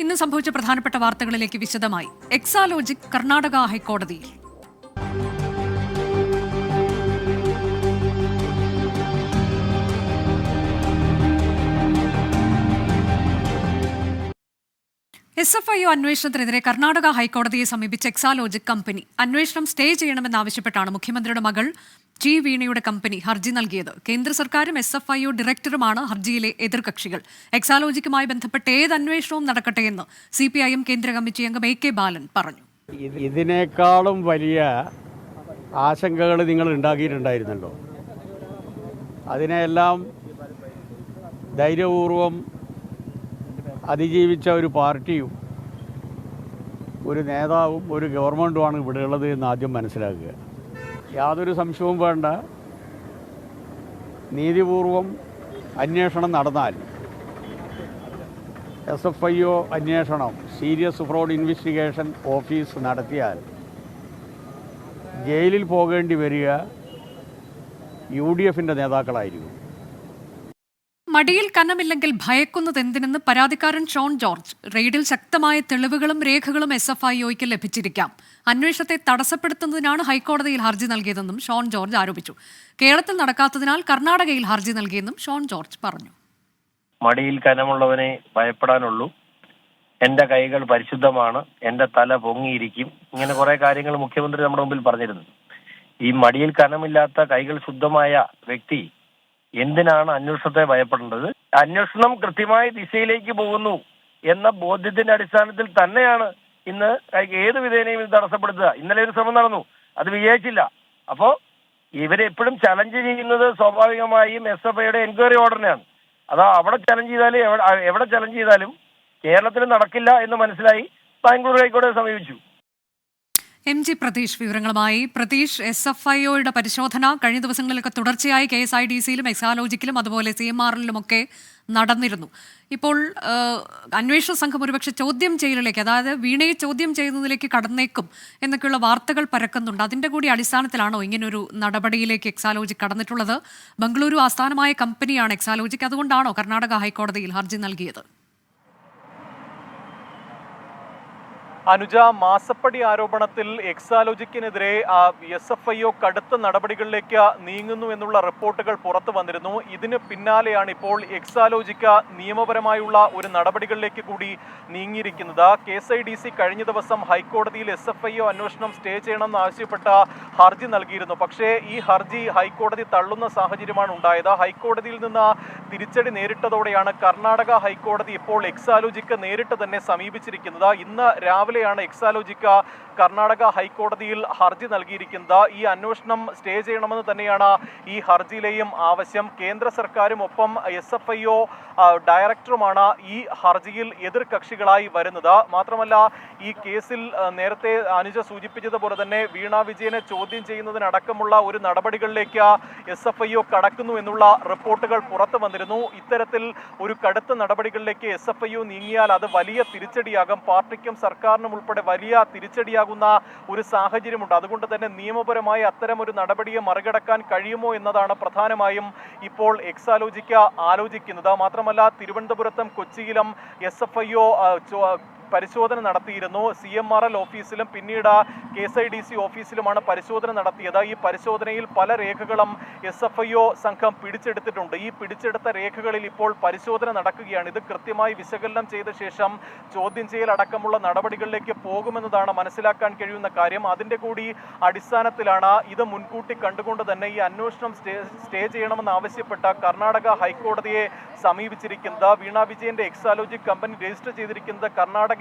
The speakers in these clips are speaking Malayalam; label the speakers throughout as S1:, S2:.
S1: ഇന്ന് സംഭവിച്ച പ്രധാനപ്പെട്ട വാർത്തകളിലേക്ക് വിശദമായി. എക്സാലോജിക് കർണാടക ഹൈക്കോടതിയിൽ. എസ് എഫ് ഐ ഒ അന്വേഷണത്തിനെതിരെ കർണാടക ഹൈക്കോടതിയെ സമീപിച്ച എക്സാലോജിക് കമ്പനി. അന്വേഷണം സ്റ്റേ ചെയ്യണമെന്നാവശ്യപ്പെട്ടാണ് മുഖ്യമന്ത്രിയുടെ മകൾ ജി വീണയുടെ കമ്പനി ഹർജി നൽകിയത്. കേന്ദ്ര സർക്കാരും എസ് എഫ് ഐ ഒ ഡയറക്ടറുമാണ് ഹർജിയിലെ എതിർകക്ഷികൾ. എക്സാലോജിക്കുമായി ബന്ധപ്പെട്ട് ഏത് അന്വേഷണവും നടക്കട്ടെ എന്ന് സി പി ഐ എം കേന്ദ്ര കമ്മിറ്റി അംഗം എ കെ ബാലൻ പറഞ്ഞു.
S2: ഇതിനേക്കാളും വലിയ ആശങ്കകൾ നിങ്ങൾ ഉണ്ടാക്കിയിട്ടുണ്ടായിരുന്നല്ലോ. അതിനെല്ലാം ധൈര്യപൂർവം അതിജീവിച്ച ഒരു പാർട്ടിയും ഒരു നേതാവും ഒരു ഗവൺമെന്റുമാണ് ഇവിടെ ഉള്ളത് എന്ന് ആദ്യം മനസ്സിലാക്കുക. യാതൊരു സംശയവും വേണ്ട. നീതിപൂർവം അന്വേഷണം നടന്നാൽ എസ് എഫ് ഐ ഒ അന്വേഷണം സീരിയസ് ഫ്രോഡ് ഇൻവെസ്റ്റിഗേഷൻ ഓഫീസ് നടത്തിയാൽ ജയിലിൽ പോകേണ്ടി വരിക യു ഡി എഫിന്റെ നേതാക്കളായിരിക്കും.
S1: മടിയിൽ കനമില്ലെങ്കിൽ ഭയക്കുന്നത് എന്തിനെന്ന് പരാതിക്കാരൻ ഷോൺ ജോർജ്. റെയ്ഡിൽ ശക്തമായ തെളിവുകളും രേഖകളും എസ് എഫ് ഐ ലഭിച്ചിരിക്കാം. അന്വേഷണത്തെ തടസ്സപ്പെടുത്തുന്നതിനാണ് ഹൈക്കോടതിയിൽ ഹർജി നൽകിയതെന്നും ഷോൺ ജോർജ് ആരോപിച്ചു. കേരളത്തിൽ നടക്കാത്തതിനാൽ കർണാടകയിൽ ഹർജി നൽകിയെന്നും ഷോൺ ജോർജ് പറഞ്ഞു.
S3: മടിയിൽ കനമുള്ളവനെ ഭയപ്പെടാനുള്ളൂ. എന്റെ കൈകൾ പരിശുദ്ധമാണ്. എന്റെ തല പൊങ്ങിയിരിക്കും. ഇങ്ങനെ കുറെ കാര്യങ്ങൾ മുഖ്യമന്ത്രി നമ്മുടെ മുമ്പിൽ പറഞ്ഞിരുന്നു. ഈ മടിയിൽ കനമില്ലാത്ത കൈകൾ ശുദ്ധമായ വ്യക്തി എന്തിനാണ് അന്വേഷണത്തെ ഭയപ്പെടേണ്ടത്? അന്വേഷണം കൃത്യമായ ദിശയിലേക്ക് പോകുന്നു എന്ന ബോധ്യത്തിന്റെ അടിസ്ഥാനത്തിൽ തന്നെയാണ് ഇന്ന് ഏത് വിധേനയും ഇത് തടസ്സപ്പെടുത്തുക. ഇന്നലെ ഒരു ശ്രമം നടന്നു അത് വിജയിച്ചില്ല. അപ്പോ ഇവരെപ്പോഴും ചലഞ്ച് ചെയ്യുന്നത് സ്വാഭാവികമായും എസ് എഫ് ഐയുടെ എൻക്വയറി ഓർഡറിനെയാണ് അതാ അവിടെ ചലഞ്ച് ചെയ്താലും എവിടെ ചലഞ്ച് ചെയ്താലും കേരളത്തിൽ നടക്കില്ല എന്ന് മനസ്സിലായി ബാംഗ്ലൂർ ഹൈക്കോടതിയെ സമീപിച്ചു.
S1: എം ജി പ്രതീഷ് വിവരങ്ങളുമായി. പ്രതീഷ് എസ് എഫ് ഐ ഒയുടെ പരിശോധന കഴിഞ്ഞ ദിവസങ്ങളിലൊക്കെ തുടർച്ചയായി കെ എസ് ഐ ഡി സിയിലും എക്സാലോജിക്കിലും അതുപോലെ സി എം ആറിലുമൊക്കെ നടന്നിരുന്നു. ഇപ്പോൾ അന്വേഷണ സംഘം ഒരുപക്ഷെ ചോദ്യം ചെയ്യലിലേക്ക് അതായത് വീണയെ ചോദ്യം ചെയ്യുന്നതിലേക്ക് കടന്നേക്കും എന്നൊക്കെയുള്ള വാർത്തകൾ പരക്കുന്നുണ്ട്. അതിന്റെ കൂടി അടിസ്ഥാനത്തിലാണോ ഇങ്ങനൊരു നടപടിയിലേക്ക് എക്സാലോജിക് കടന്നിട്ടുള്ളത്? ബംഗളൂരു ആസ്ഥാനമായ കമ്പനിയാണ് എക്സാലോജിക്ക്. അതുകൊണ്ടാണോ കർണാടക ഹൈക്കോടതിയിൽ ഹർജി നൽകിയത്?
S4: അനുജ മാസപ്പടി ആരോപണത്തിൽ എക്സാലോജിക്കിനെതിരെ എസ് എഫ് ഐ ഒ കടുത്ത നടപടികളിലേക്ക് നീങ്ങുന്നു എന്നുള്ള റിപ്പോർട്ടുകൾ പുറത്തു വന്നിരുന്നു. ഇതിന് പിന്നാലെയാണ് ഇപ്പോൾ എക്സാലോജിക്ക നിയമപരമായുള്ള ഒരു നടപടികളിലേക്ക് കൂടി നീങ്ങിയിരിക്കുന്നത്. K S I D C കഴിഞ്ഞ ദിവസം ഹൈക്കോടതിയിൽ എസ് എഫ് ഐ ഒ അന്വേഷണം സ്റ്റേ ചെയ്യണമെന്ന് ആവശ്യപ്പെട്ട ഹർജി നൽകിയിരുന്നു. പക്ഷേ ഈ ഹർജി ഹൈക്കോടതി തള്ളുന്ന സാഹചര്യമാണ് ഉണ്ടായത്. ഹൈക്കോടതിയിൽ നിന്ന് തിരിച്ചടി നേരിട്ടതോടെയാണ് കർണാടക ഹൈക്കോടതി ഇപ്പോൾ എക്സാലോജിക്ക് നേരിട്ട് തന്നെ സമീപിച്ചിരിക്കുന്നത്. ഇന്ന് രാവിലെയാണ് എക്സാലോജിക്ക കർണാടക ഹൈക്കോടതിയിൽ ഹർജി നൽകിയിരിക്കുന്നത് ഈ അന്വേഷണം സ്റ്റേ ചെയ്യണമെന്ന് തന്നെയാണ് ഈ ഹർജിയിലെയും ആവശ്യം. കേന്ദ്ര സർക്കാരും ഒപ്പം എസ് എഫ് ഐ ഒ ഡയറക്ടറുമാണ് ഈ ഹർജിയിൽ എതിർ കക്ഷികളായി വരുന്നത്. മാത്രമല്ല ഈ കേസിൽ നേരത്തെ അനുജ സൂചിപ്പിച്ചതുപോലെ തന്നെ വീണ വിജയനെ ചോദ്യം ചെയ്യുന്നതിനടക്കമുള്ള ഒരു നടപടികളിലേക്ക് എസ് എഫ് ഐ ഒ കടക്കുന്നു എന്നുള്ള റിപ്പോർട്ടുകൾ പുറത്തു വന്നിരുന്നു. ഇത്തരത്തിൽ ഒരു കടുത്ത നടപടികളിലേക്ക് എസ് എഫ് ഐ ഒ നീങ്ങിയാൽ അത് വലിയ തിരിച്ചടിയാകും. പാർട്ടിക്കും സർക്കാരിനും ഉൾപ്പെടെ വലിയ തിരിച്ചടിയാകുന്ന ഒരു സാഹചര്യമുണ്ട്. അതുകൊണ്ട് തന്നെ നിയമപരമായി അത്തരം ഒരു നടപടിയെ മറികടക്കാൻ കഴിയുമോ എന്നതാണ് പ്രധാനമായും ഇപ്പോൾ എക്സാലോജിക്ക ആലോചിക്കുന്നത്. മാത്രമല്ല തിരുവനന്തപുരത്തും കൊച്ചിയിലും എസ് എഫ് ഐ ഒ പരിശോധന നടത്തിയിരുന്നു. സി എം ആർ എൽ ഓഫീസിലും പിന്നീട് K S I D C ഓഫീസിലുമാണ് പരിശോധന നടത്തിയത്. ഈ പരിശോധനയിൽ പല രേഖകളും എസ് എഫ് ഐ ഒ സംഘം പിടിച്ചെടുത്തിട്ടുണ്ട്. ഈ പിടിച്ചെടുത്ത രേഖകളിൽ ഇപ്പോൾ പരിശോധന നടക്കുകയാണ്. ഇത് കൃത്യമായി വിശകലനം ചെയ്ത ശേഷം ചോദ്യം ചെയ്യൽ അടക്കമുള്ള നടപടികളിലേക്ക് പോകുമെന്നതാണ് മനസ്സിലാക്കാൻ കഴിയുന്ന കാര്യം. അതിന്റെ കൂടി അടിസ്ഥാനത്തിലാണ് ഇത് മുൻകൂട്ടി കണ്ടുകൊണ്ട് തന്നെ ഈ അന്വേഷണം സ്റ്റേ സ്റ്റേ ചെയ്യണമെന്ന് ആവശ്യപ്പെട്ട കർണാടക ഹൈക്കോടതിയെ സമീപിച്ചിരിക്കുന്നത്. വീണ വിജയന്റെ എക്സാലോജി കമ്പനി രജിസ്റ്റർ ചെയ്തിരിക്കുന്നത്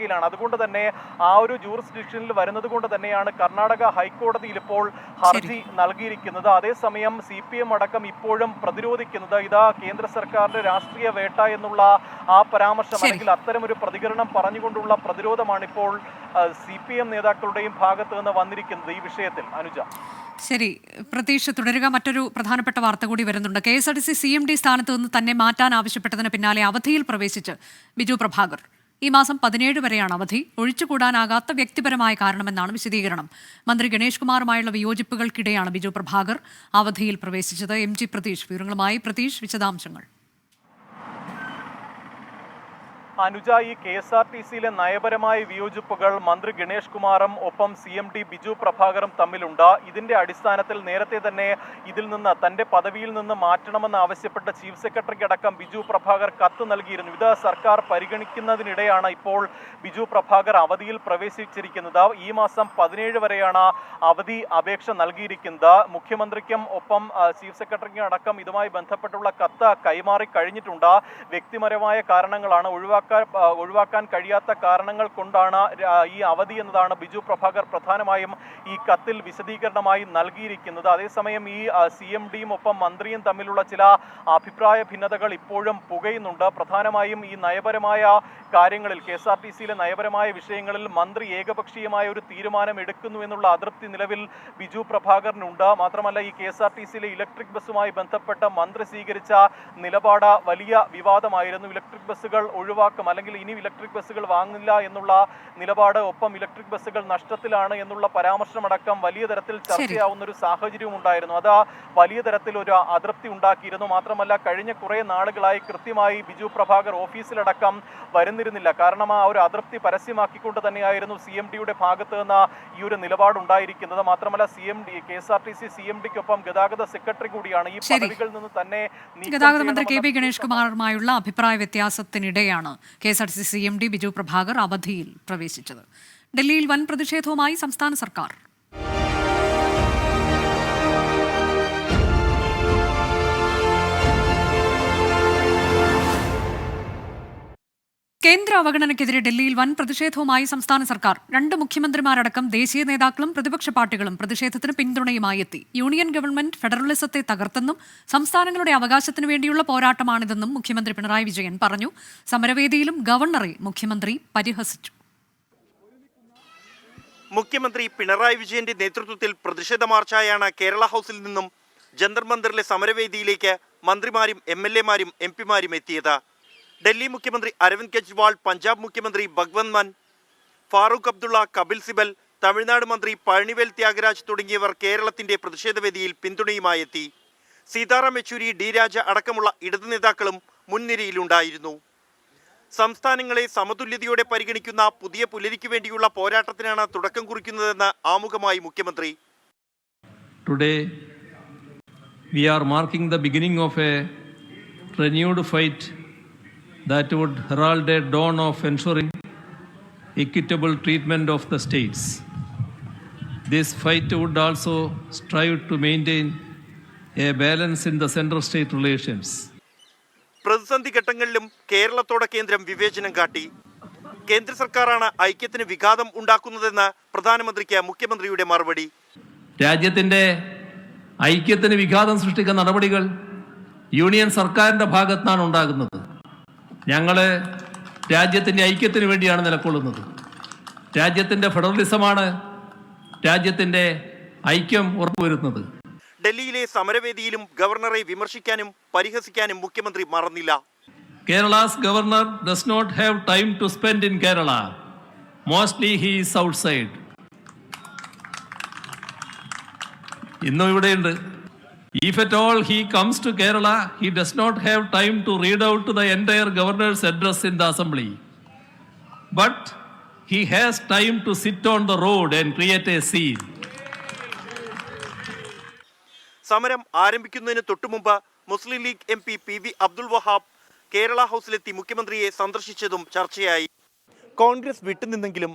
S4: കർണാടകയിലാണ് അതുകൊണ്ട് തന്നെ ആ ഒരു ജൂറിസ്ഡിക്ഷനിൽ വരുന്നത് കൊണ്ട് തന്നെയാണ് കർണാടക ഹൈക്കോടതിയിൽ ഇപ്പോൾ ഹർജി നൽകിയിരിക്കുന്നത്. അതേസമയം സി പി എം അടക്കം ഇപ്പോഴും പ്രതിരോധിക്കുന്നത് ഇതാ കേന്ദ്ര സർക്കാരിന്റെ രാഷ്ട്രീയ വേട്ട എന്നുള്ള ആ പരാമർശം
S1: അല്ലെങ്കിൽ
S4: അല്ലെങ്കിൽ അത്തരമൊരു പ്രതികരണം പറഞ്ഞുകൊണ്ടുള്ള പ്രതിരോധമാണ് ഇപ്പോൾ സി പി എം നേതാക്കളുടെയും ഭാഗത്ത് നിന്ന് വന്നിരിക്കുന്നത് ഈ വിഷയത്തിൽ. അനുജ.
S1: ശരി. പ്രതീക്ഷ തുടരുക. മറ്റൊരു പ്രധാനപ്പെട്ട വാർത്ത കൂടി വരുന്നുണ്ട്. K S R T C C M D സ്ഥാനത്ത് നിന്ന് തന്നെ മാറ്റാൻ ആവശ്യപ്പെട്ടതിന് പിന്നാലെ അവധിയിൽ പ്രവേശിച്ച് ബിജു പ്രഭാകർ. ഈ മാസം പതിനേഴ് വരെയാണ് അവധി. ഒഴിച്ചുകൂടാനാകാത്ത വ്യക്തിപരമായ കാരണമെന്നാണ് വിശദീകരണം. മന്ത്രി ഗണേഷ് കുമാറുമായുള്ള വിയോജിപ്പുകൾക്കിടെയാണ് ബിജു പ്രഭാകർ അവധിയിൽ പ്രവേശിച്ചത്. M G Pratheesh. വിവരങ്ങളുമായി പ്രതീഷ് വിശദാംശങ്ങൾ.
S4: അനുജ ഈ കെ എസ് ആർ ടി സിയിലെ നയപരമായ വിയോജിപ്പുകൾ മന്ത്രി ഗണേഷ് കുമാറും ഒപ്പം സി എം ഡി ബിജു പ്രഭാകറും തമ്മിലുണ്ട്. ഇതിന്റെ അടിസ്ഥാനത്തിൽ നേരത്തെ തന്നെ ഇതിൽ നിന്ന് തന്റെ പദവിയിൽ നിന്ന് മാറ്റണമെന്ന് ആവശ്യപ്പെട്ട ചീഫ് സെക്രട്ടറിക്ക് അടക്കം ബിജു പ്രഭാകർ കത്ത് നൽകിയിരുന്നു. ഇത് സർക്കാർ പരിഗണിക്കുന്നതിനിടെയാണ് ഇപ്പോൾ ബിജു പ്രഭാകർ അവധിയിൽ പ്രവേശിച്ചിരിക്കുന്നത്. ഈ മാസം പതിനേഴ് വരെയാണ് അവധി അപേക്ഷ നൽകിയിരിക്കുന്നത്. മുഖ്യമന്ത്രിക്കും ഒപ്പം ചീഫ് സെക്രട്ടറിക്കും അടക്കം ഇതുമായി ബന്ധപ്പെട്ടുള്ള കത്ത് കൈമാറി കഴിഞ്ഞിട്ടുണ്ട്. വ്യക്തിപരമായ കാരണങ്ങളാണ് ഒഴിവാക്കാൻ ആ, ഒഴിവാക്കാൻ കഴിയാത്ത കാരണങ്ങൾ കൊണ്ടാണ് ഈ അവധി എന്നതാണ് ബിജു പ്രഭാകർ പ്രധാനമായും ഈ കത്തിൽ വിശദീകരണമായി നൽകിയിരിക്കുന്നത്. അതേസമയം ഈ സി എം ഡിയും ഒപ്പം മന്ത്രിയും തമ്മിലുള്ള ചില അഭിപ്രായ ഭിന്നതകൾ ഇപ്പോഴും പുകയുന്നുണ്ട്. പ്രധാനമായും ഈ നയപരമായ കാര്യങ്ങളിൽ കെ എസ് ആർ ടി സിയിലെ നയപരമായ വിഷയങ്ങളിൽ മന്ത്രി ഏകപക്ഷീയമായ ഒരു തീരുമാനം എടുക്കുന്നു എന്നുള്ള അതൃപ്തി നിലവിൽ ബിജു പ്രഭാകറിനുണ്ട്. മാത്രമല്ല ഈ കെ എസ് ആർ ടി സിയിലെ ഇലക്ട്രിക് ബസ്സുമായി ബന്ധപ്പെട്ട മന്ത്രി സ്വീകരിച്ച നിലപാട് വലിയ വിവാദമായിരുന്നു. ഇലക്ട്രിക് ബസ്സുകൾ ഒഴിവാക്കും അല്ലെങ്കിൽ ഇനി ഇലക്ട്രിക് ബസ്സുകൾ വാങ്ങില്ല എന്നുള്ള നിലപാട് ഒപ്പം ഇലക്ട്രിക് ബസ്സുകൾ നഷ്ടത്തിലാണ് എന്നുള്ള പരാമർശമടക്കം വലിയ തരത്തിൽ ചർച്ചയാവുന്ന ഒരു സാഹചര്യവും ഉണ്ടായിരുന്നു. അത് വലിയ തരത്തിൽ ഒരു അതൃപ്തി ഉണ്ടാക്കിയിരുന്നു. മാത്രമല്ല കഴിഞ്ഞ കുറെ നാളുകളായി കൃത്യമായി ബിജു പ്രഭാകർ ഓഫീസിലടക്കം വരുന്നിരുന്നില്ല. കാരണം ആ ഒരു അതൃപ്തി പരസ്യമാക്കിക്കൊണ്ട് തന്നെയായിരുന്നു സി എം ഡിയുടെ ഭാഗത്ത് നിന്ന് ഈ ഒരു നിലപാടുണ്ടായിരിക്കുന്നത്. മാത്രമല്ല C M D K S R T C C M ഡിക്കൊപ്പം ഗതാഗത സെക്രട്ടറി കൂടിയാണ് ഈ. പദവികളിൽ നിന്ന് തന്നെ
S1: ഗതാഗത മന്ത്രി കെ പി ഗണേഷ് കുമാറുമായുള്ള അഭിപ്രായ വ്യത്യാസത്തിനിടെയാണ് K S R C C M D Biju Prabhakar അവധിയിൽ പ്രവേശിച്ചത്. ഡൽഹിയിൽ വൻ പ്രതിഷേധവുമായി സംസ്ഥാന സർക്കാർ. കേന്ദ്ര അവഗണനയ്ക്കെതിരെ ഡൽഹിയിൽ വൻ പ്രതിഷേധവുമായി സംസ്ഥാന സർക്കാർ. രണ്ട് മുഖ്യമന്ത്രിമാരടക്കം ദേശീയ നേതാക്കളും പ്രതിപക്ഷ പാർട്ടികളും പ്രതിഷേധത്തിന് പിന്തുണയുമായി എത്തി. യൂണിയൻ ഗവൺമെന്റ് ഫെഡറലിസത്തെ തകർത്തെന്നും സംസ്ഥാനങ്ങളുടെ അവകാശത്തിനു വേണ്ടിയുള്ള പോരാട്ടമാണിതെന്നും മുഖ്യമന്ത്രി പിണറായി വിജയൻ പറഞ്ഞു. സമരവേദിയിലും ഗവർണറെ മുഖ്യമന്ത്രി പരിഹസിച്ചു.
S5: മുഖ്യമന്ത്രി പിണറായി വിജയന്റെ നേതൃത്വത്തിൽ പ്രതിഷേധ മാർച്ചായാണ് കേരള ഹൗസിൽ നിന്നും ജന്തർ മന്ദിറിലെ സമരവേദിയിലേക്ക് മന്ത്രിമാരും എം എൽ എമാരും എം പിമാരും എത്തിയത്. ഡൽഹി മുഖ്യമന്ത്രി അരവിന്ദ് കെജ്രിവാൾ പഞ്ചാബ് മുഖ്യമന്ത്രി ഭഗ്വന്ത് മാൻ ഫാറൂഖ് അബ്ദുള്ള കപിൽ സിബൽ തമിഴ്നാട് മന്ത്രി പഴനിവേൽ ത്യാഗരാജ് തുടങ്ങിയവർ കേരളത്തിന്റെ പ്രതിഷേധവേദിയിൽ പിന്തുണയുമായി എത്തി സീതാറാം യെച്ചൂരി ഡി രാജ അടക്കമുള്ള ഇടതു നേതാക്കളും മുൻനിരയിലുണ്ടായിരുന്നു. സംസ്ഥാനങ്ങളെ സമതുല്യതയോടെ പരിഗണിക്കുന്ന പുതിയ പുലരിക്ക് വേണ്ടിയുള്ള പോരാട്ടത്തിനാണ് തുടക്കം കുറിക്കുന്നതെന്ന് ആമുഖമായി മുഖ്യമന്ത്രി.
S6: Today we are marking the beginning of a renewed fight that would herald a dawn of ensuring equitable treatment of the states. This fight would also strive to maintain a balance in the center state relations.
S5: പ്രതിസന്ധി ഘട്ടങ്ങളിലും കേരളത്തോടെ കേന്ദ്രം വിവേചനം കാട്ടി കേന്ദ്ര സർക്കാരാണ് ഐക്യത്തിന് വിഘാതം ഉണ്ടാക്കുന്നതെന്ന് പ്രധാനമന്ത്രിക്ക് മുഖ്യമന്ത്രിയുടെ മറുപടി
S6: രാജ്യത്തിന്റെ ഐക്യത്തിന് വിഘാതം സൃഷ്ടിക്കുന്ന നടപടികൾ യൂണിയൻ സർക്കാരിന്റെ ഭാഗത്താണ് ഉണ്ടാകുന്നത് ഞങ്ങൾ രാജ്യത്തിന്റെ ഐക്യത്തിന് വേണ്ടിയാണ് നിലകൊള്ളുന്നത് രാജ്യത്തിന്റെ ഫെഡറലിസമാണ് രാജ്യത്തിന്റെ ഐക്യം ഉറപ്പുവരുത്തുന്നത്.
S5: ഡൽഹിയിലെ സമരവേദിയിലും ഗവർണറെ വിമർശിക്കാനും പരിഹസിക്കാനും മുഖ്യമന്ത്രി മറന്നില്ല.
S6: Kerala's governor does not have time to spend in Kerala mostly he is outside. ഇന്നും ഇവിടെയുണ്ട്. If at all he comes to Kerala he does not have time to read out the entire governor's address in the assembly but he has time to sit on the road and create a scene
S5: സമരം ആരംഭിക്കുന്നതിന് തൊട്ടുമുമ്പ് Muslim League M P P V Abdul Wahab Kerala ഹൗസിലെത്തി മുഖ്യമന്ത്രിയെ സന്ദർശിച്ചതും ചർച്ചയായി. കോൺഗ്രസ് വിട്ടുനിന്നെങ്കിലും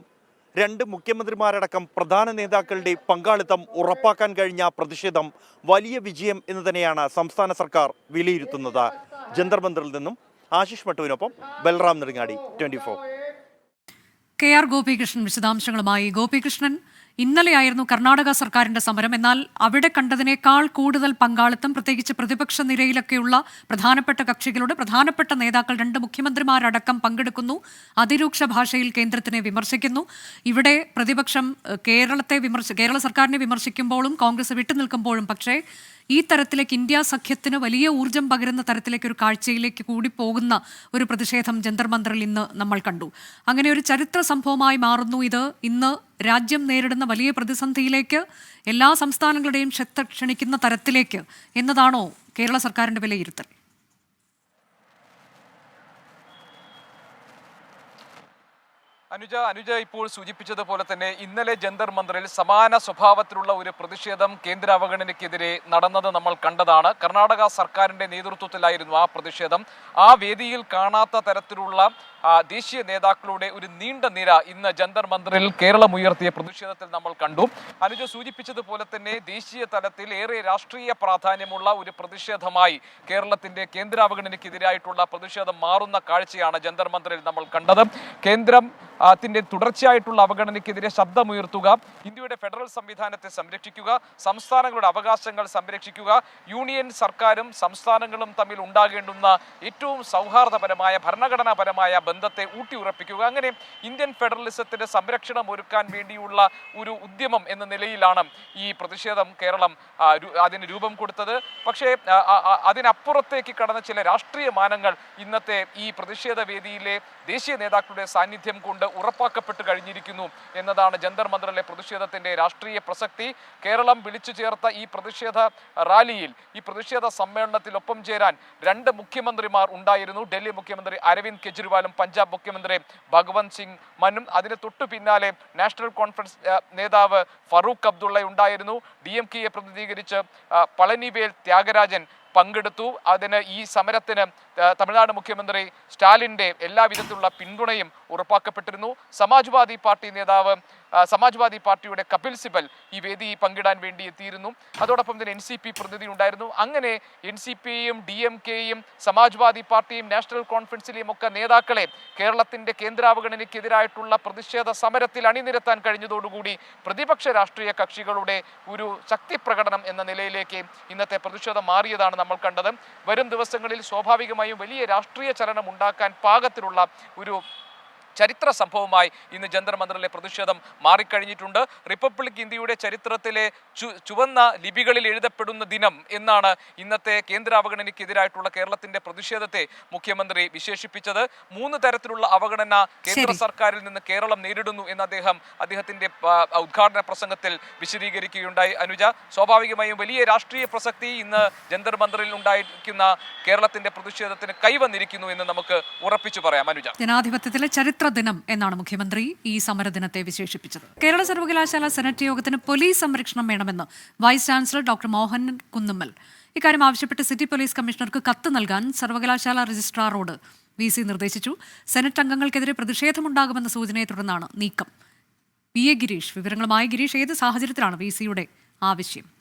S5: രണ്ട് മുഖ്യമന്ത്രിമാരടക്കം പ്രധാന നേതാക്കളുടെ പങ്കാളിത്തം ഉറപ്പാക്കാൻ കഴിഞ്ഞ പ്രതിഷേധം വലിയ വിജയം എന്ന് തന്നെയാണ് സംസ്ഥാന സർക്കാർ വിലയിരുത്തുന്നത്. ജന്തർ മന്ദിറിൽ നിന്നും Ashish മട്ടുവിനൊപ്പം Balram Nedungadi twenty four.
S1: K R Gopikrishnan വിശദാംശങ്ങളുമായി. ഗോപികൃഷ്ണൻ ഇന്നലെയായിരുന്നു കർണാടക സർക്കാരിന്റെ സമരം. എന്നാൽ അവിടെ കണ്ടതിനേക്കാൾ കൂടുതൽ പങ്കാളിത്തം പ്രത്യേകിച്ച് പ്രതിപക്ഷ നിരയിലൊക്കെയുള്ള പ്രധാനപ്പെട്ട കക്ഷികളുടെ പ്രധാനപ്പെട്ട നേതാക്കൾ രണ്ട് മുഖ്യമന്ത്രിമാരടക്കം പങ്കെടുക്കുന്നു. അതിരൂക്ഷ ഭാഷയിൽ കേന്ദ്രത്തിനെ വിമർശിക്കുന്നു. ഇവിടെ പ്രതിപക്ഷം കേരളത്തെ വിമർശ കേരള സർക്കാരിനെ വിമർശിക്കുമ്പോഴും കോൺഗ്രസ് വിട്ടുനിൽക്കുമ്പോഴും പക്ഷേ ഈ തരത്തിലേക്ക് ഇന്ത്യ സഖ്യത്തിന് വലിയ ഊർജം പകരുന്ന തരത്തിലേക്ക് ഒരു കാഴ്ചയിലേക്ക് കൂടി പോകുന്ന ഒരു പ്രതിഷേധം ജന്തർ മന്ദറിൽ ഇന്ന് നമ്മൾ കണ്ടു. അങ്ങനെ ഒരു ചരിത്ര സംഭവമായി മാറുന്നു ഇത്. ഇന്ന് രാജ്യം നേരിടുന്ന വലിയ പ്രതിസന്ധിയിലേക്ക് എല്ലാ സംസ്ഥാനങ്ങളുടെയും ശ്രദ്ധ ക്ഷണിക്കുന്ന തരത്തിലേക്ക് എന്നതാണോ കേരള സർക്കാരിന്റെ വിലയിരുത്തൽ?
S7: അനുജ അനുജ ഇപ്പോൾ സൂചിപ്പിച്ചതുപോലെ തന്നെ ഇന്നലെ ജന്തർ മന്ദിറിൽ സമാന സ്വഭാവത്തിലുള്ള ഒരു പ്രതിഷേധം കേന്ദ്ര അവഗണനയ്ക്കെതിരെ നടന്നത് നമ്മൾ കണ്ടതാണ്. കർണാടക സർക്കാരിന്റെ നേതൃത്വത്തിലായിരുന്നു ആ പ്രതിഷേധം. ആ വേദിയിൽ കാണാത്ത തരത്തിലുള്ള ദേശീയ നേതാക്കളുടെ ഒരു നീണ്ട നിര ഇന്ന് ജന്തർ മന്ദിറിൽ കേരളം ഉയർത്തിയ പ്രതിഷേധത്തിൽ നമ്മൾ കണ്ടു. അനുജ സൂചിപ്പിച്ചതുപോലെ തന്നെ ദേശീയ തലത്തിൽ ഏറെ രാഷ്ട്രീയ പ്രാധാന്യമുള്ള ഒരു പ്രതിഷേധമായി കേരളത്തിന്റെ കേന്ദ്രാവഗണനയ്ക്കെതിരായിട്ടുള്ള പ്രതിഷേധം മാറുന്ന കാഴ്ചയാണ് ജന്തർ മന്ദിറിൽ നമ്മൾ കണ്ടത്. കേന്ദ്രം ത്തിന്റെ തുടർച്ചയായിട്ടുള്ള അവഗണനയ്ക്കെതിരെ ശബ്ദമുയർത്തുക ഇന്ത്യയുടെ ഫെഡറൽ സംവിധാനത്തെ സംരക്ഷിക്കുക സംസ്ഥാനങ്ങളുടെ അവകാശങ്ങൾ സംരക്ഷിക്കുക യൂണിയൻ സർക്കാരും സംസ്ഥാനങ്ങളും തമ്മിൽ ഉണ്ടാകേണ്ടുന്ന ഏറ്റവും സൗഹാർദ്ദപരമായ ഭരണഘടനാപരമായ ബന്ധത്തെ ഊട്ടിയുറപ്പിക്കുക. അങ്ങനെ ഇന്ത്യൻ ഫെഡറലിസത്തിന്റെ സംരക്ഷണം ഒരുക്കാൻ വേണ്ടിയുള്ള ഒരു ഉദ്യമം എന്ന നിലയിലാണ് ഈ പ്രതിഷേധം കേരളം അതിന് രൂപം കൊടുത്തത്. പക്ഷേ അതിനപ്പുറത്തേക്ക് കടന്ന ചില രാഷ്ട്രീയ മാനങ്ങൾ ഇന്നത്തെ ഈ പ്രതിഷേധ വേദിയിലെ ദേശീയ നേതാക്കളുടെ സാന്നിധ്യം കൊണ്ട് ഉറപ്പാക്കപ്പെട്ട് കഴിഞ്ഞിരിക്കുന്നു എന്നതാണ് ജന്തർ മന്ദിറിലെ പ്രതിഷേധത്തിന്റെ രാഷ്ട്രീയ പ്രസക്തി. കേരളം വിളിച്ചു ചേർത്ത ഈ പ്രതിഷേധ റാലിയിൽ ഈ പ്രതിഷേധ സമ്മേളനത്തിൽ ഒപ്പം ചേരാൻ രണ്ട് മുഖ്യമന്ത്രിമാർ ഉണ്ടായിരുന്നു. ഡൽഹി മുഖ്യമന്ത്രി അരവിന്ദ് കെജ്രിവാളും പഞ്ചാബ് മുഖ്യമന്ത്രി ഭഗവന്ത് സിംഗ് മന്നും അതിന് തൊട്ടു പിന്നാലെ നാഷണൽ കോൺഫറൻസ് നേതാവ് ഫറൂഖ് അബ്ദുള്ള ഉണ്ടായിരുന്നു. ഡി എം കെയെ പ്രതിനിധീകരിച്ച് പളനിവേൽ ത്യാഗരാജൻ പങ്കെടുത്തു. അതിന് ഈ സമരത്തിന് തമിഴ്നാട് മുഖ്യമന്ത്രി സ്റ്റാലിന്റെ എല്ലാവിധത്തിലുള്ള പിന്തുണയും ഉറപ്പാക്കപ്പെട്ടിരുന്നു. സമാജ്വാദി പാർട്ടി നേതാവ് സമാജ്വാദി പാർട്ടിയുടെ കപിൽ സിബൽ ഈ വേദി പങ്കിടാൻ വേണ്ടി എത്തിയിരുന്നു. അതോടൊപ്പം തന്നെ എൻ സി പി പ്രതിനിധി ഉണ്ടായിരുന്നു. അങ്ങനെ എൻ സി പിയും ഡി എം കെയും സമാജ്വാദി പാർട്ടിയും നാഷണൽ കോൺഫറൻസിലെയും ഒക്കെ നേതാക്കളെ കേരളത്തിന്റെ കേന്ദ്രാവഗണനയ്ക്കെതിരായിട്ടുള്ള പ്രതിഷേധ സമരത്തിൽ അണിനിരത്താൻ കഴിഞ്ഞതോടുകൂടി പ്രതിപക്ഷ രാഷ്ട്രീയ കക്ഷികളുടെ ഒരു ശക്തി പ്രകടനം എന്ന നിലയിലേക്ക് ഇന്നത്തെ പ്രതിഷേധം മാറിയതാണ് നമ്മൾ കണ്ടത്. വരും ദിവസങ്ങളിൽ സ്വാഭാവികമായും വലിയ രാഷ്ട്രീയ ചലനം ഉണ്ടാക്കാൻ പാകത്തിലുള്ള ഒരു ചരിത്ര സംഭവമായി ഇന്ന് ജന്തർ മന്ദറിലെ പ്രതിഷേധം മാറിക്കഴിഞ്ഞിട്ടുണ്ട്. റിപ്പബ്ലിക് ഇന്ത്യയുടെ ചരിത്രത്തിലെ ചുവന്ന ലിപികളിൽ എഴുതപ്പെടുന്ന ദിനം എന്നാണ് ഇന്നത്തെ കേന്ദ്ര അവഗണനയ്ക്കെതിരായിട്ടുള്ള കേരളത്തിന്റെ പ്രതിഷേധത്തെ മുഖ്യമന്ത്രി വിശേഷിപ്പിച്ചത്. മൂന്ന് തരത്തിലുള്ള അവഗണന കേന്ദ്ര സർക്കാരിൽ നിന്ന് കേരളം നേരിടുന്നു എന്ന് അദ്ദേഹം അദ്ദേഹത്തിന്റെ ഉദ്ഘാടന പ്രസംഗത്തിൽ വിശദീകരിക്കുകയുണ്ടായി. അനുജ സ്വാഭാവികമായും വലിയ രാഷ്ട്രീയ പ്രസക്തി ഇന്ന് ജന്തർ മന്ദറിൽ ഉണ്ടായിരിക്കുന്ന കേരളത്തിന്റെ പ്രതിഷേധത്തിന് കൈവന്നിരിക്കുന്നു എന്ന് നമുക്ക് ഉറപ്പിച്ചു പറയാം. അനുജ.
S1: ജനാധിപത്യത്തിലെ ചരിത്ര ദിനം എന്നാണ് മുഖ്യമന്ത്രി ഈ സമരദിനത്തെ വിശേഷിപ്പിച്ചത്. കേരള സർവകലാശാല സെനറ്റ് യോഗത്തിന് പോലീസ് സംരക്ഷണം വേണമെന്ന് vice chancellor doctor Mohan Kunnummal. ഇക്കാര്യം ആവശ്യപ്പെട്ട് സിറ്റി പോലീസ് കമ്മീഷണർക്ക് കത്ത് നൽകാൻ സർവകലാശാല രജിസ്ട്രാറോട് വി സി നിർദ്ദേശിച്ചു. സെനറ്റ് അംഗങ്ങൾക്കെതിരെ പ്രതിഷേധമുണ്ടാകുമെന്ന സൂചനയെ തുടർന്നാണ് നീക്കം. V A Girish. വിവരങ്ങളുമായി ഗിരീഷ്. ഏത് സാഹചര്യത്തിലാണ് വി സിയുടെ ആവശ്യം?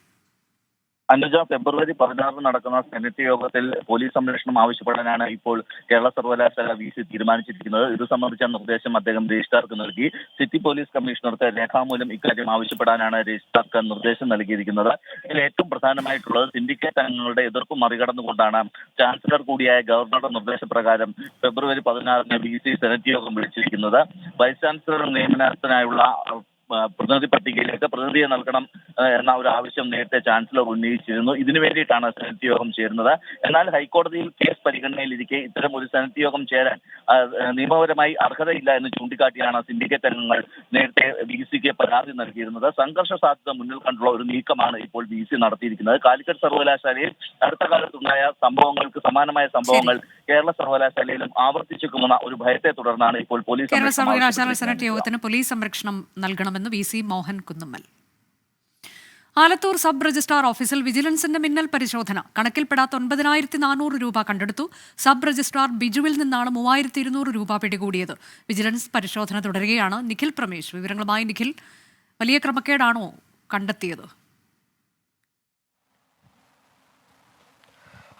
S8: അനുജ ഫെബ്രുവരി പതിനാറിന് നടക്കുന്ന സെനറ്റ് യോഗത്തിൽ പോലീസ് സംരക്ഷണം ആവശ്യപ്പെടാനാണ് ഇപ്പോൾ കേരള സർവകലാശാല വി സി തീരുമാനിച്ചിരിക്കുന്നത്. ഇത് സംബന്ധിച്ച നിർദ്ദേശം അദ്ദേഹം രജിസ്ട്രാർക്ക് നൽകി. സിറ്റി പോലീസ് കമ്മീഷണർക്ക് രേഖാമൂലം ഇക്കാര്യം ആവശ്യപ്പെടാനാണ് രജിസ്ട്രാർക്ക് നിർദ്ദേശം നൽകിയിരിക്കുന്നത്. ഇതിൽ ഏറ്റവും പ്രധാനമായിട്ടുള്ളത് സിൻഡിക്കേറ്റ് അംഗങ്ങളുടെ എതിർപ്പ് മറികടന്നുകൊണ്ടാണ്. ചാൻസലർ കൂടിയായ ഗവർണറുടെ നിർദ്ദേശപ്രകാരം ഫെബ്രുവരി പതിനാറിന് വി സി സെനറ്റ് യോഗം വിളിച്ചിരിക്കുന്നത്. വൈസ് ചാൻസലർ നിയമനത്തിനായുള്ള പ്രതിനിധി പട്ടികയിലേക്ക് പ്രതിനിധിയെ നൽകണം എന്ന ഒരു ആവശ്യം നേരത്തെ ചാൻസലർ ഉന്നയിച്ചിരുന്നു. ഇതിനു വേണ്ടിയിട്ടാണ് സെനറ്റ് യോഗം ചേരുന്നത്. എന്നാൽ ഹൈക്കോടതിയിൽ കേസ് പരിഗണനയിലിരിക്കെ ഇത്തരം ഒരു സെനറ്റ് യോഗം ചേരാൻ നിയമപരമായി അർഹതയില്ല എന്ന് ചൂണ്ടിക്കാട്ടിയാണ് സിൻഡിക്കേറ്റ് അംഗങ്ങൾ നേരത്തെ ബി സിക്ക് പരാതി നൽകിയിരുന്നത്. സംഘർഷ സാധ്യത മുന്നിൽ കണ്ടുള്ള ഒരു നീക്കമാണ് ഇപ്പോൾ ബി സി നടത്തിയിരിക്കുന്നത്. കാലിക്കറ്റ് സർവകലാശാലയിൽ അടുത്ത കാലത്തുണ്ടായ സംഭവങ്ങൾക്ക് സമാനമായ സംഭവങ്ങൾ കേരള സർവകലാശാലയിലും ആവർത്തിച്ചേക്കുമെന്ന ഒരു ഭയത്തെ തുടർന്നാണ് ഇപ്പോൾ പോലീസ്
S1: സർവകലാശാല. സെനറ്റ് യോഗത്തിന് പോലീസ് സംരക്ഷണം നൽകണമെന്ന് V C Mohan Kunnummal. Alathur sub registrar ഓഫീസിൽ വിജിലൻസിന്റെ മിന്നൽ പരിശോധന. കണക്കിൽപ്പെടാത്ത ഒൻപതിനായിരത്തി നാനൂറ് രൂപ കണ്ടെടുത്തു. സബ് രജിസ്ട്രാർ ബിജുവിൽ നിന്നാണ് മൂവായിരത്തി ഇരുന്നൂറ് രൂപ പിടികൂടിയത്. വിജിലൻസ് പരിശോധന തുടരുകയാണ്. നിഖിൽ പ്രമേഷ്. വിവരങ്ങളുമായി നിഖിൽ വലിയ ക്രമക്കേടാണോ കണ്ടെത്തിയത്?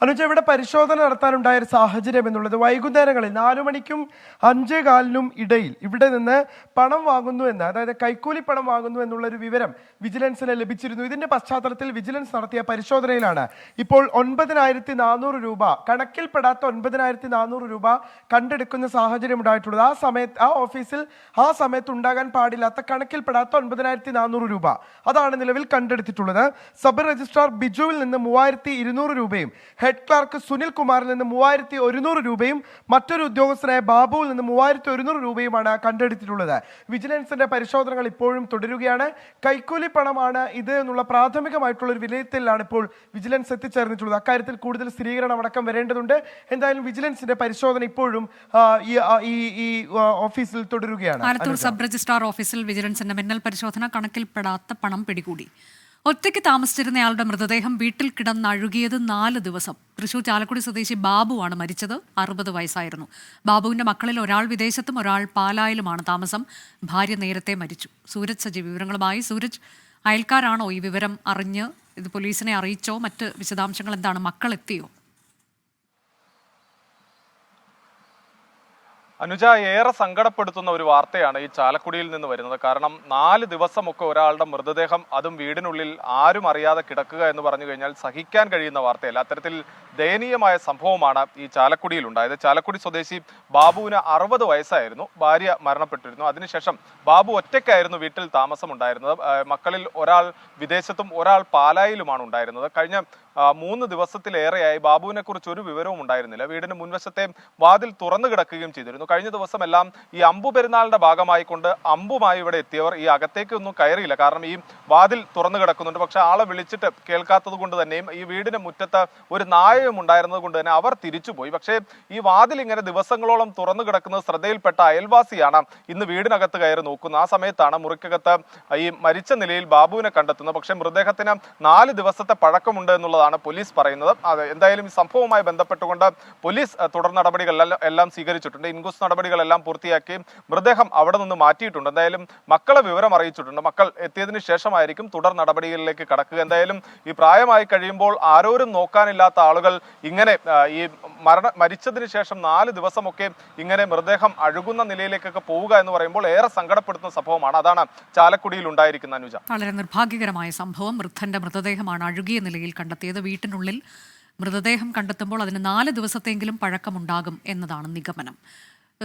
S9: അനുജ ഇവിടെ പരിശോധന നടത്താനുണ്ടായ ഒരു സാഹചര്യം എന്നുള്ളത് വൈകുന്നേരങ്ങളിൽ നാലു മണിക്കും അഞ്ചേ കാലിനും ഇടയിൽ ഇവിടെ നിന്ന് പണം വാങ്ങുന്നു എന്ന് അതായത് കൈക്കൂലി പണം വാങ്ങുന്നു എന്നുള്ളൊരു വിവരം വിജിലൻസിന് ലഭിച്ചിരുന്നു. ഇതിന്റെ പശ്ചാത്തലത്തിൽ വിജിലൻസ് നടത്തിയ പരിശോധനയിലാണ് ഇപ്പോൾ ഒൻപതിനായിരത്തി നാനൂറ് രൂപ കണക്കിൽപ്പെടാത്ത ഒൻപതിനായിരത്തി നാനൂറ് രൂപ കണ്ടെടുക്കുന്ന സാഹചര്യം ഉണ്ടായിട്ടുള്ളത്. ആ സമയത്ത് ആ ഓഫീസിൽ ആ സമയത്ത് ഉണ്ടാകാൻ പാടില്ലാത്ത കണക്കിൽപ്പെടാത്ത ഒൻപതിനായിരത്തി നാനൂറ് രൂപ അതാണ് നിലവിൽ കണ്ടെടുത്തിട്ടുള്ളത്. സബ് രജിസ്ട്രാർ ബിജുവിൽ നിന്ന് മൂവായിരത്തി ഇരുന്നൂറ് രൂപയും ഹെഡ് ക്ലാർക്ക് സുനിൽ കുമാറിൽ നിന്ന് മൂവായിരത്തി ഒരുന്നൂറ് രൂപയും മറ്റൊരു ഉദ്യോഗസ്ഥനായ ബാബുവിൽ നിന്ന് മൂവായിരത്തി ഒരുന്നൂറ് രൂപയുമാണ് കണ്ടെടുത്തിട്ടുള്ളത്. വിജിലൻസിന്റെ പരിശോധനകൾ ഇപ്പോഴും തുടരുകയാണ്. കൈക്കൂലി പണമാണ് ഇത് എന്നുള്ള പ്രാഥമികമായിട്ടുള്ള ഒരു വിലയിരുത്തലിലാണ് ഇപ്പോൾ വിജിലൻസ് എത്തിച്ചേർന്നിട്ടുള്ളത്. അക്കാര്യത്തിൽ കൂടുതൽ സ്ഥിരീകരണം അടക്കം വരേണ്ടതുണ്ട്. എന്തായാലും വിജിലൻസിന്റെ പരിശോധന ഇപ്പോഴും ഈ ഈ ഓഫീസിൽ തുടരുകയാണ്.
S1: ആലത്തൂർ സബ് രജിസ്ട്രാർ ഓഫീസിൽ വിജിലൻസിന്റെ മിന്നൽ പരിശോധന കണക്കിൽപ്പെടാത്ത പണം പിടികൂടി. ഒറ്റയ്ക്ക് താമസിച്ചിരുന്നയാളുടെ മൃതദേഹം വീട്ടിൽ കിടന്നഴുകിയത് നാല് ദിവസം. തൃശൂർ ചാലക്കുടി സ്വദേശി ബാബുവാണ് മരിച്ചത്. അറുപത് വയസ്സായിരുന്നു. ബാബുവിന്റെ മക്കളിൽ ഒരാൾ വിദേശത്തും ഒരാൾ പാലായിലുമാണ് താമസം. ഭാര്യ നേരത്തെ മരിച്ചു. സൂരജ് സജി വിവരങ്ങളുമായി സൂരജ്. അയൽക്കാരാണോ ഈ വിവരം അറിഞ്ഞ് ഇത് പോലീസിനെ അറിയിച്ചോ? മറ്റ് വിശദാംശങ്ങൾ എന്താണ്? മക്കൾ എത്തിയോ
S10: അനുജ ഏറെ സങ്കടപ്പെടുത്തുന്ന ഒരു വാർത്തയാണ് ഈ ചാലക്കുടിയിൽ നിന്ന് വരുന്നത്. കാരണം നാല് ദിവസമൊക്കെ ഒരാളുടെ മൃതദേഹം അതും വീടിനുള്ളിൽ ആരും അറിയാതെ കിടക്കുക എന്ന് പറഞ്ഞു കഴിഞ്ഞാൽ സഹിക്കാൻ കഴിയുന്ന വാർത്തയല്ല. അത്തരത്തിൽ ദയനീയമായ സംഭവമാണ് ഈ ചാലക്കുടിയിൽ ഉണ്ടായത് ചാലക്കുടി സ്വദേശി ബാബുവിന് അറുപത് വയസ്സായിരുന്നു. ഭാര്യ മരണപ്പെട്ടിരുന്നു. അതിനുശേഷം ബാബു ഒറ്റയ്ക്കായിരുന്നു വീട്ടിൽ താമസമുണ്ടായിരുന്നത്. മക്കളിൽ ഒരാൾ വിദേശത്തും ഒരാൾ പാലായിലുമാണ് ഉണ്ടായിരുന്നത്. കഴിഞ്ഞ മൂന്ന് ദിവസത്തിലേറെയായി ബാബുവിനെ കുറിച്ച് ഒരു വിവരവും ഉണ്ടായിരുന്നില്ല. വീടിന് മുൻവശത്തെ വാതിൽ തുറന്നു കിടക്കുകയും ചെയ്തിരുന്നു. കഴിഞ്ഞ ദിവസമെല്ലാം ഈ അമ്പു പെരുന്നാളിന്റെ ഭാഗമായി കൊണ്ട് അമ്പുമായി ഇവിടെ എത്തിയവർ ഈ അകത്തേക്ക് ഒന്നും കയറിയില്ല. കാരണം ഈ വാതിൽ തുറന്നു കിടക്കുന്നുണ്ട്. പക്ഷെ ആളെ വിളിച്ചിട്ട് കേൾക്കാത്തത് കൊണ്ട് തന്നെയും ഈ വീടിന് മുറ്റത്ത് ഒരു നായയും ഉണ്ടായിരുന്നത് കൊണ്ട് തന്നെ അവർ തിരിച്ചുപോയി പക്ഷേ ഈ വാതിൽ ഇങ്ങനെ ദിവസങ്ങളോളം തുറന്നു കിടക്കുന്നത് ശ്രദ്ധയിൽപ്പെട്ട അയൽവാസിയാണ് ഇന്ന് വീടിനകത്ത് കയറി നോക്കുന്നത്. ആ സമയത്താണ് മുറിക്കകത്ത് ഈ മരിച്ച നിലയിൽ ബാബുവിനെ കണ്ടെത്തുന്നത്. പക്ഷേ മൃതദേഹത്തിന് നാല് ദിവസത്തെ പഴക്കമുണ്ട് എന്നുള്ളതാണ് പോലീസ് പറയുന്നത്. അത് എന്തായാലും ഈ സംഭവവുമായി ബന്ധപ്പെട്ടുകൊണ്ട് പോലീസ് തുടർ നടപടികളെല്ലാം എല്ലാം സ്വീകരിച്ചിട്ടുണ്ട്. ഇൻക്വസ്റ്റ് നടപടികളെല്ലാം പൂർത്തിയാക്കി മൃതദേഹം അവിടെ നിന്ന് മാറ്റിയിട്ടുണ്ട്. എന്തായാലും മക്കളെ വിവരം അറിയിച്ചിട്ടുണ്ട്. മക്കൾ എത്തിയതിനു ശേഷമായിരിക്കും തുടർ നടപടികളിലേക്ക് കടക്കുക. എന്തായാലും ഈ പ്രായമായി കഴിയുമ്പോൾ ആരോരും നോക്കാനില്ലാത്ത ആളുകൾ ഇങ്ങനെ ഈ മരണ മരിച്ചതിന് ശേഷം നാല് ദിവസമൊക്കെ ഇങ്ങനെ മൃതദേഹം അഴുകുന്ന നിലയിലേക്കൊക്കെ പോവുക എന്ന് പറയുമ്പോൾ ഏറെ സങ്കടപ്പെടുത്തുന്ന സംഭവമാണ്. അതാണ് ചാലക്കുടിയിൽ ഉണ്ടായിരിക്കുന്ന അനുജ.
S1: വളരെ നിർഭാഗ്യകരമായ സംഭവം. വൃദ്ധന്റെ മൃതദേഹമാണ് അഴുകിയ നിലയിൽ കണ്ടെത്തിയത്. വീട്ടിനുള്ളിൽ മൃതദേഹം കണ്ടെത്തുമ്പോൾ അതിന് നാല് ദിവസത്തെങ്കിലും പഴക്കമുണ്ടാകും എന്നതാണ് നിഗമനം.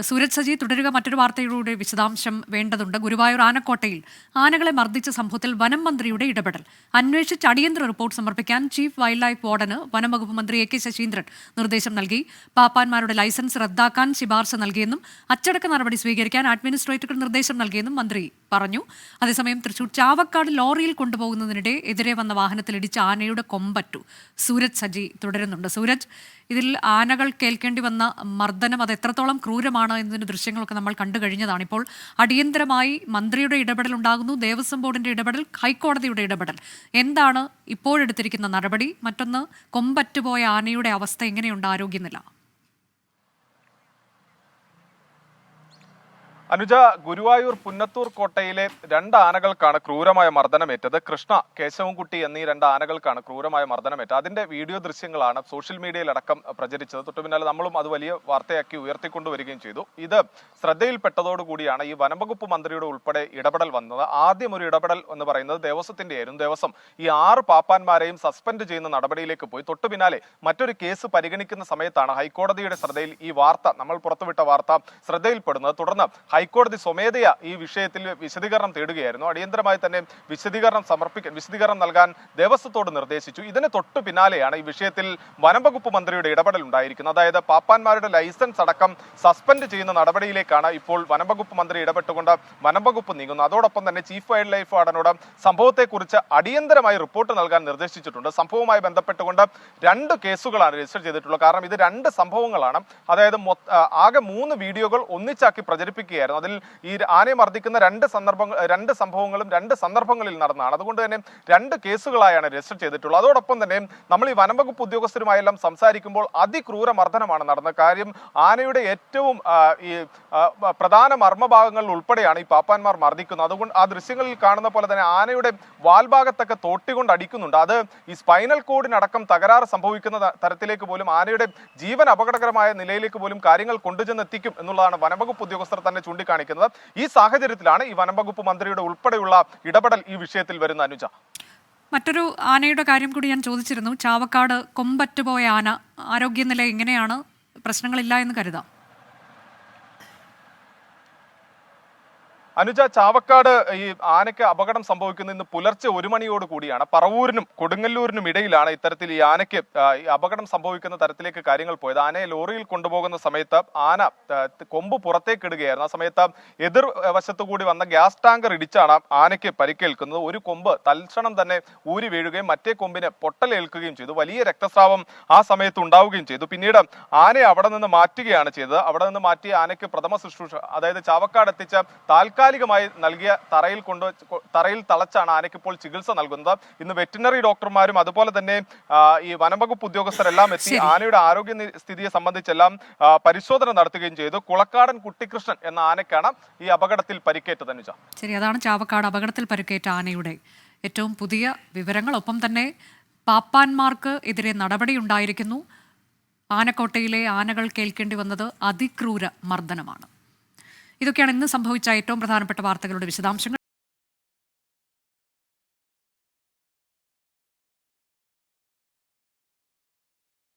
S1: സൂരജ് സജി തുടരുക മറ്റൊരു വാർത്തയിലൂടെ വിശദാംശം വേണ്ടതുണ്ട്. ഗുരുവായൂർ ആനക്കോട്ടയിൽ ആനകളെ മർദ്ദിച്ച സംഭവത്തിൽ വനം മന്ത്രിയുടെ ഇടപെടൽ. അന്വേഷിച്ച് അടിയന്തര റിപ്പോർട്ട് സമർപ്പിക്കാൻ ചീഫ് വൈൽഡ് ലൈഫ് വാർഡന് വനം വകുപ്പ് മന്ത്രി എ കെ ശശീന്ദ്രൻ നിർദ്ദേശം നൽകി. പാപ്പാന്മാരുടെ ലൈസൻസ് റദ്ദാക്കാൻ ശിപാർശ നൽകിയെന്നും അച്ചടക്ക നടപടി സ്വീകരിക്കാൻ അഡ്മിനിസ്ട്രേറ്റർക്ക് നിർദ്ദേശം നൽകിയെന്നും മന്ത്രി പറഞ്ഞു. അതേസമയം തൃശൂർ ചാവക്കാട് ലോറിയിൽ കൊണ്ടുപോകുന്നതിനിടെ എതിരെ വന്ന വാഹനത്തിൽ ഇടിച്ച ആനയുടെ കൊമ്പറ്റു. സൂരജ് സജി തുടരുന്നുണ്ട്. സൂരജ് ഇതിൽ ആനകൾ കേൾക്കേണ്ടി വന്ന മർദ്ദനം അത് എത്രത്തോളം ക്രൂരമാണ് എന്നതിന്റെ ദൃശ്യങ്ങളൊക്കെ നമ്മൾ കണ്ടു കഴിഞ്ഞതാണ്. ഇപ്പോൾ അടിയന്തരമായി മന്ത്രിയുടെ ഇടപെടൽ ഉണ്ടാകുന്നു ദേവസ്വം ബോർഡിന്റെ ഇടപെടൽ ഹൈക്കോടതിയുടെ ഇടപെടൽ. എന്താണ് ഇപ്പോഴെടുത്തിരിക്കുന്ന നടപടി? മറ്റൊന്ന് കൊമ്പറ്റുപോയ ആനയുടെ അവസ്ഥ എങ്ങനെയുണ്ട്? ആരോഗ്യനില.
S10: അനുജ ഗുരുവായൂർ പുന്നത്തൂർ കോട്ടയിലെ രണ്ട് ആനകൾക്കാണ് ക്രൂരമായ മർദ്ദനമേറ്റത്. കൃഷ്ണ കേശവൻകുട്ടി എന്നീ രണ്ട് ആനകൾക്കാണ് ക്രൂരമായ മർദ്ദനമേറ്റത്. അതിന്റെ വീഡിയോ ദൃശ്യങ്ങളാണ് സോഷ്യൽ മീഡിയയിലടക്കം പ്രചരിച്ചത്. തൊട്ടു പിന്നാലെ നമ്മളും അത് വലിയ വാർത്തയാക്കി ഉയർത്തിക്കൊണ്ടുവരികയും ചെയ്തു. ഇത് ശ്രദ്ധയിൽപ്പെട്ടതോടുകൂടിയാണ് ഈ വനംവകുപ്പ് മന്ത്രിയുടെ ഉൾപ്പെടെ ഇടപെടൽ വന്നത്. ആദ്യം ഒരു ഇടപെടൽ എന്ന് പറയുന്നത് ദേവസ്വത്തിന്റെ ആയിരുന്നു. ദേവസ്വം ഈ ആറ് പാപ്പാന്മാരെയും സസ്പെൻഡ് ചെയ്യുന്ന നടപടിയിലേക്ക് പോയി. തൊട്ടുപിന്നാലെ മറ്റൊരു കേസ് പരിഗണിക്കുന്ന സമയത്താണ് ഹൈക്കോടതിയുടെ ശ്രദ്ധയിൽ ഈ വാർത്ത നമ്മൾ പുറത്തുവിട്ട വാർത്ത ശ്രദ്ധയിൽപ്പെടുന്നത്. തുടർന്ന് ഹൈക്കോടതി സ്വമേധയ ഈ വിഷയത്തിൽ വിശദീകരണം തേടുകയായിരുന്നു. അടിയന്തരമായി തന്നെ വിശദീകരണം സമർപ്പിക്കാൻ വിശദീകരണം നൽകാൻ ദേവസ്വത്തോട് നിർദ്ദേശിച്ചു. ഇതിന് തൊട്ടു പിന്നാലെയാണ് ഈ വിഷയത്തിൽ വനംവകുപ്പ് മന്ത്രിയുടെ ഇടപെടൽ ഉണ്ടായിരിക്കുന്നത്. അതായത് പാപ്പാന്മാരുടെ ലൈസൻസ് അടക്കം സസ്പെൻഡ് ചെയ്യുന്ന നടപടിയിലേക്കാണ് ഇപ്പോൾ വനംവകുപ്പ് മന്ത്രി ഇടപെട്ടുകൊണ്ട് വനംവകുപ്പ് നീങ്ങുന്നത്. അതോടൊപ്പം തന്നെ ചീഫ് വൈൽഡ് ലൈഫ് വാർഡനോട് സംഭവത്തെക്കുറിച്ച് അടിയന്തരമായി റിപ്പോർട്ട് നൽകാൻ നിർദ്ദേശിച്ചിട്ടുണ്ട്. സംഭവവുമായി ബന്ധപ്പെട്ടുകൊണ്ട് രണ്ട് കേസുകളാണ് രജിസ്റ്റർ ചെയ്തിട്ടുള്ളത്. കാരണം ഇത് രണ്ട് സംഭവങ്ങളാണ്. അതായത് ആകെ മൂന്ന് വീഡിയോകൾ ഒന്നിച്ചാക്കി പ്രചരിപ്പിക്കുകയായിരുന്നു അതിൽ ഈ ആനയെ മർദ്ദിക്കുന്ന രണ്ട് സന്ദർഭങ്ങൾ രണ്ട് സംഭവങ്ങളും രണ്ട് സന്ദർഭങ്ങളിൽ നടന്നതാണ് അതുകൊണ്ട് തന്നെ രണ്ട് കേസുകളായാണ് രജിസ്റ്റർ ചെയ്തിട്ടുള്ളത്. അതോടൊപ്പം തന്നെ നമ്മൾ ഈ വനംവകുപ്പ് ഉദ്യോഗസ്ഥരുമായെല്ലാം സംസാരിക്കുമ്പോൾ അതിക്രൂര മർദ്ദനമാണ് നടന്നത് കാര്യം. ആനയുടെ ഏറ്റവും ഈ പ്രധാന മർമ്മഭാഗങ്ങളിൽ ഉൾപ്പെടെയാണ് ഈ പാപ്പാന്മാർ മർദ്ദിക്കുന്നത്. അതുകൊണ്ട് ആ ദൃശ്യങ്ങളിൽ കാണുന്ന പോലെ തന്നെ ആനയുടെ വാൽഭാഗത്തൊക്കെ തോട്ടികൊണ്ട് അടിക്കുന്നുണ്ട്. അത് ഈ സ്പൈനൽ കോഡിനടക്കം തകരാറ് സംഭവിക്കുന്ന തരത്തിലേക്ക് പോലും ആനയുടെ ജീവൻ അപകടകരമായ നിലയിലേക്ക് പോലും കാര്യങ്ങൾ കൊണ്ടുചെന്നെത്തിക്കും എന്നുള്ളതാണ് വനംവകുപ്പ് ഉദ്യോഗസ്ഥർ തന്നെ ചൂണ്ടിക്കാണിക്കുന്നത്. ഈ സാഹചര്യത്തിലാണ് ഈ വനംവകുപ്പ് മന്ത്രിയുടെ ഉൾപ്പെടെയുള്ള ഇടപെടൽ ഈ വിഷയത്തിൽ വരുന്ന അനുജ.
S1: മറ്റൊരു ആനയുടെ കാര്യം കൂടി ഞാൻ ചോദിച്ചിരുന്നു. ചാവക്കാട് കൊമ്പറ്റുപോയ ആന ആരോഗ്യനില എങ്ങനെയാണ്? പ്രശ്നങ്ങളില്ല എന്ന് കരുതാം.
S10: അനുജ ചാവക്കാട് ഈ ആനയ്ക്ക് അപകടം സംഭവിക്കുന്ന ഇന്ന് പുലർച്ചെ ഒരു മണിയോട് കൂടിയാണ്. പറവൂരിനും കൊടുങ്ങല്ലൂരിനും ഇടയിലാണ് ഇത്തരത്തിൽ ഈ ആനയ്ക്ക് അപകടം സംഭവിക്കുന്ന തരത്തിലേക്ക് കാര്യങ്ങൾ പോയത്. ആനയെ ലോറിയിൽ കൊണ്ടുപോകുന്ന സമയത്ത് ആന കൊമ്പ് പുറത്തേക്ക് ഇടുകയായിരുന്നു. ആ സമയത്ത് എതിർ വശത്തു കൂടി വന്ന ഗ്യാസ് ടാങ്കർ ഇടിച്ചാണ് ആനയ്ക്ക് പരിക്കേൽക്കുന്നത്. ഒരു കൊമ്പ് തൽക്ഷണം തന്നെ ഊരി വീഴുകയും മറ്റേ കൊമ്പിന് പൊട്ടലേൽക്കുകയും ചെയ്തു. വലിയ രക്തസ്രാവം ആ സമയത്ത് ഉണ്ടാവുകയും ചെയ്തു. പിന്നീട് ആനയെ അവിടെ നിന്ന് മാറ്റുകയാണ് ചെയ്തത്. അവിടെ നിന്ന് മാറ്റി ആനയ്ക്ക് പ്രഥമ ശുശ്രൂഷ അതായത് ചാവക്കാട് എത്തിച്ച താൽക്കാലികമായി നൽകിയ തറയിൽ കൊണ്ട് തറയിൽ തളച്ചാണ് ആനയ്ക്ക് ഇപ്പോൾ ചികിത്സ നൽകുന്നത്. ഇന്ന് വെറ്റിനറി ഡോക്ടർമാരും അതുപോലെ തന്നെ ഈ വനംവകുപ്പ് ഉദ്യോഗസ്ഥരെല്ലാം എത്തി ആനയുടെ ആരോഗ്യ സ്ഥിതിയെ സംബന്ധിച്ചെല്ലാം പരിശോധന നടത്തുകയും ചെയ്തു. കുളക്കാടൻ കുട്ടിക്കൃഷ്ണൻ എന്ന ആനയ്ക്കാണ് ഈ അപകടത്തിൽ പരിക്കേറ്റത് അനുജ.
S1: ശരി അതാണ് ചാവക്കാട് അപകടത്തിൽ പരിക്കേറ്റ ആനയുടെ ഏറ്റവും പുതിയ വിവരങ്ങൾ. ഒപ്പം തന്നെ പാപ്പാന്മാർക്ക് എതിരെ നടപടി ഉണ്ടായിരിക്കുന്നു ആനക്കോട്ടയിലെ ആനകൾ കേൾക്കേണ്ടി വന്നത് അതിക്രൂര മർദ്ദനമാണ്. ഇതൊക്കെയാണ് ഇന്ന് സംഭവിച്ച ഏറ്റവും പ്രധാനപ്പെട്ട വാർത്തകളുടെ വിശദാംശങ്ങൾ.